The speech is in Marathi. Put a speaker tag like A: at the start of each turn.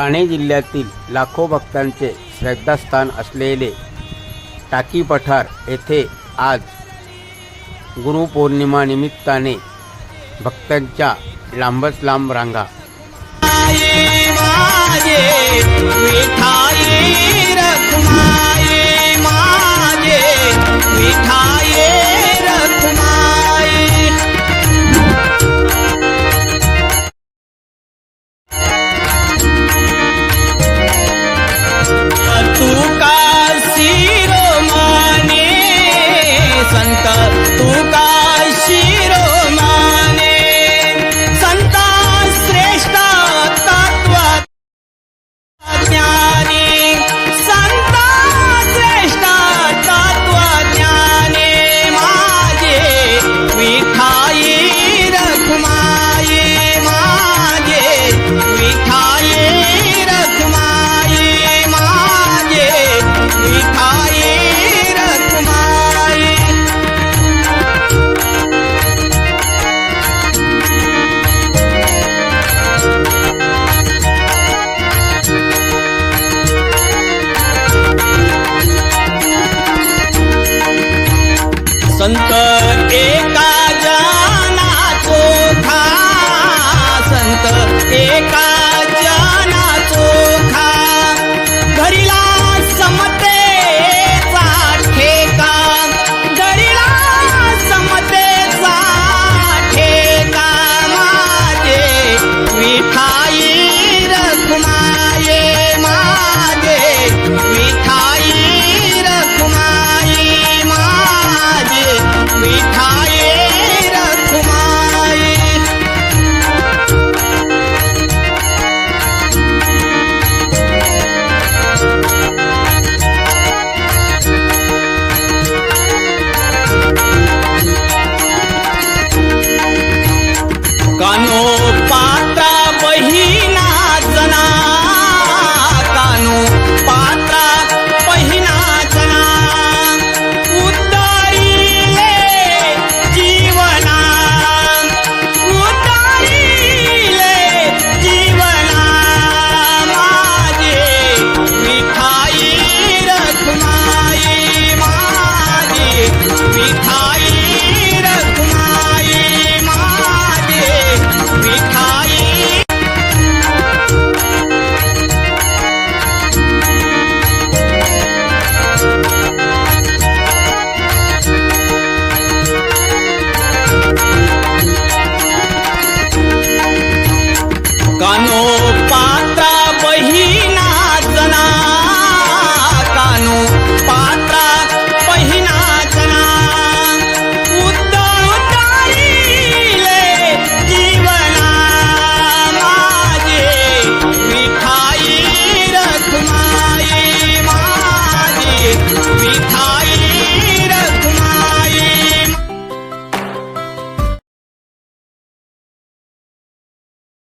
A: ठाणे जिल्ह्यातील लाखो भक्तांचे श्रद्धास्थान असलेले टाकी पठार येथे आज गुरुपौर्णिमा निमित्ताने भक्तांच्या लांबच लांब रांगा
B: संता तू